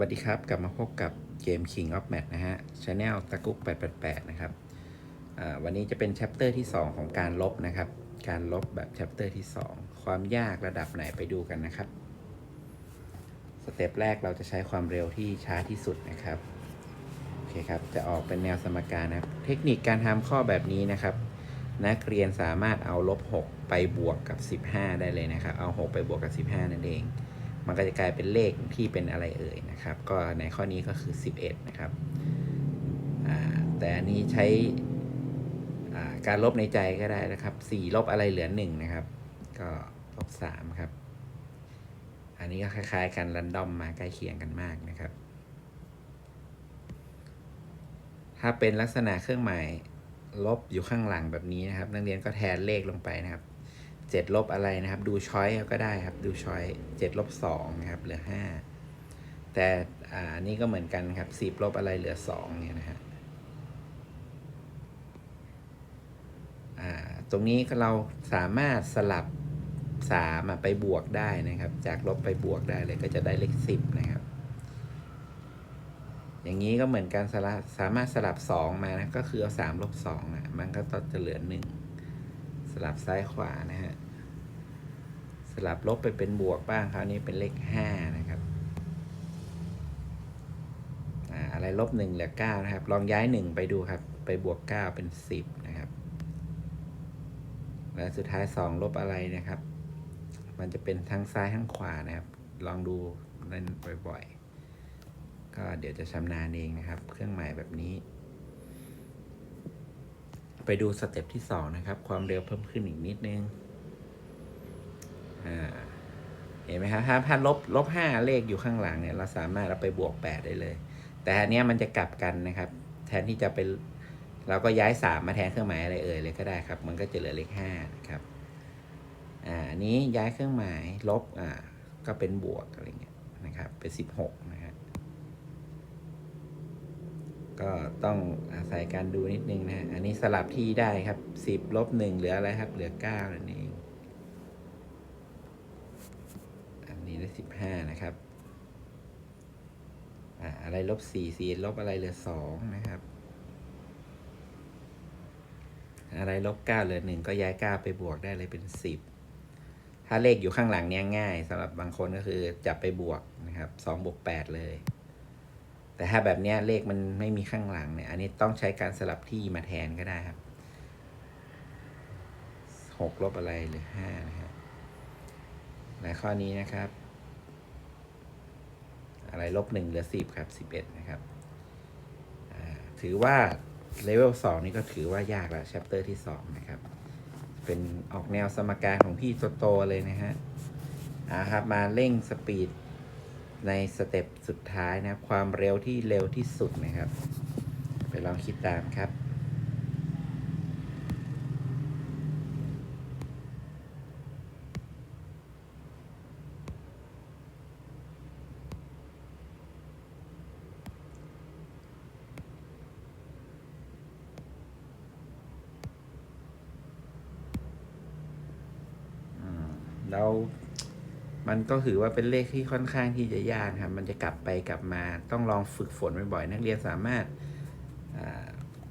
วัสดีครับ กลับมาพบกับเกม King of Match นะฮะช anel ตะกุก 888 นะครับวันนี้จะเป็นแชปเตอร์ที่ 2 ของการลบนะครับ การลบแบบแชปเตอร์ที่ 2 ความยากระดับไหนไปดูกันนะครับ สเต็ปแรกเราจะใช้ความเร็วที่ช้าที่สุดนะครับ โอเคครับ จะออกเป็นแนวสมการนะครับ เทคนิคการทำข้อแบบนี้นะครับ นักเรียนสามารถเอาลบ 6 ไปบวกกับ 15 ได้เลยนะครับ เอา 6 ไปบวกกับ 15 นั่นเอง มันก็จะกลายเป็นเลขที่เป็นอะไรเอ่ยนะครับ ก็ในข้อนี้ก็คือ 11 นะครับ แต่อันนี้ใช้การลบในใจก็ได้นะครับ 4 ลบอะไรเหลือ 1 นะครับ ก็ลบ3ครับ อันนี้ก็คล้ายๆกันรันดอมมาใกล้เคียงกันมากนะครับ ถ้าเป็นลักษณะเครื่องหมายลบอยู่ข้างหลังแบบนี้นะครับ นักเรียนก็แทนเลขลงไปนะครับ เจ็ดลบอะไรนะครับ ดูช้อยก็ได้ครับ ดูช้อยเจ็ดลบสองนะครับ เหลือห้าแต่อ่าอันนี้ก็เหมือนกันครับสิบลบอะไรเหลือสองเนี่ยนะฮะตรงนี้เราสามารถสลับสามไปบวกได้นะครับ จากลบไปบวกได้เลยก็จะได้เลขสิบนะครับ อย่างนี้ก็เหมือนกันสลับสามารถสลับสองมานะ ก็คือเอาสามลบสองอะ มันก็ต้องจะเหลือหนึ่ง สลับซ้ายขวานะฮะ สลับลบไปเป็นบวกบ้างคราวนี้เป็นเลขห้านะครับอ่าอะไรลบหนึ่งเหลือเก้านะครับ ลองย้ายหนึ่งไปดูครับ ไปบวกเก้าเป็นสิบนะครับ และสุดท้ายสองลบอะไรนะครับ มันจะเป็นทั้งซ้ายทั้งขวานะครับ ลองดูเล่นบ่อยๆ ก็เดี๋ยวจะชำนาญเองนะครับ เครื่องหมายแบบนี้ ไปดูสเต็ปที่สองนะครับ ความเร็วเพิ่มขึ้นอีกนิดนึงอ่าเห็นไหมครับถ้าถ้าลบลบห้าเลขอยู่ข้างหลังเนี่ยเราสามารถเอาไปบวกแปดได้เลย แต่อันเนี้ยมันจะกลับกันนะครับ แทนที่จะเป็นเราก็ย้ายสามมาแทนเครื่องหมายอะไรเอ่ยเลยก็ได้ครับ มันก็จะเหลือเลขห้านะครับอ่าอันนี้ย้ายเครื่องหมายลบอ่าก็เป็นบวกอะไรเงี้ยนะครับเป็นสิบหกนะครับ ก็ต้องอาศัยการดูนิดนึงนะฮะอันนี้สลับที่ได้ครับสิบลบหนึ่งเหลืออะไรครับ เหลือเก้านั่นเองอันนี้ได้สิบห้านะครับอ่าอะไรลบสี่สี่ลบอะไรเหลือสองนะครับ อะไรลบเก้าเหลือหนึ่งก็ย้ายเก้าไปบวกได้เลยเป็นสิบถ้าเลขอยู่ข้างหลังเนี้ยง่ายสำหรับบางคนก็คือจับไปบวกนะครับสองบวกแปดเลย แต่ถ้าแบบนี้เลขมันไม่มีข้างหลังเนี่ย อันนี้ต้องใช้การสลับที่มาแทนก็ได้ครับหกลบอะไรเหลือห้านะครับในข้อนี้นะครับ อะไรลบหนึ่งเหลือสิบครับสิบเอ็ดนะครับถือว่าเลเวลสองนี่ก็ถือว่ายากแล้ว c h ปเตอร์ที่สองนะครับ เป็นออกแนวสมการของพี่โตๆเลยนะฮะอ่าครับมาเร่งสปีด ในสเต็ปสุดท้ายนะความเร็วที่เร็วที่สุดนะครับ ไปลองคิดตามครับอืมแล้ว มันก็ถือว่าเป็นเลขที่ค่อนข้างที่จะยากครับ มันจะกลับไปกลับมาต้องลองฝึกฝนบ่อยๆ นักเรียนสามารถ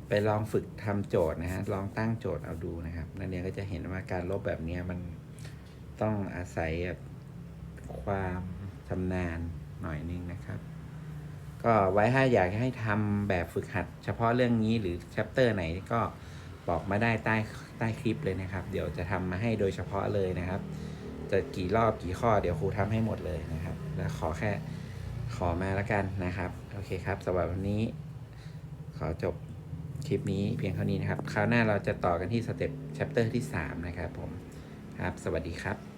ไปลองฝึกทำโจทย์นะฮะ ลองตั้งโจทย์เอาดูนะครับ นักเรียนก็จะเห็นว่าการลบแบบนี้มันต้องอาศัยความชำนาญหน่อยนึงนะครับ ก็ไว้ถ้าอยากให้ทำแบบฝึกหัด เฉพาะเรื่องนี้หรือแชปเตอร์ไหนก็บอกมาได้ใต้ใต้คลิปเลยนะครับ เดี๋ยวจะทำมาให้โดยเฉพาะเลยนะครับ จะกี่รอบกี่ข้อเดี๋ยวครูทำให้หมดเลยนะครับ แล้วขอแค่ขอมาแล้วกันนะครับ โอเคครับสำหรับวันนี้ ขอจบคลิปนี้เพียงเท่านี้นะครับ คราวหน้าเราจะต่อกันที่สเต็ปแชปเตอร์ที่ 3 นะครับผม ครับ สวัสดีครับ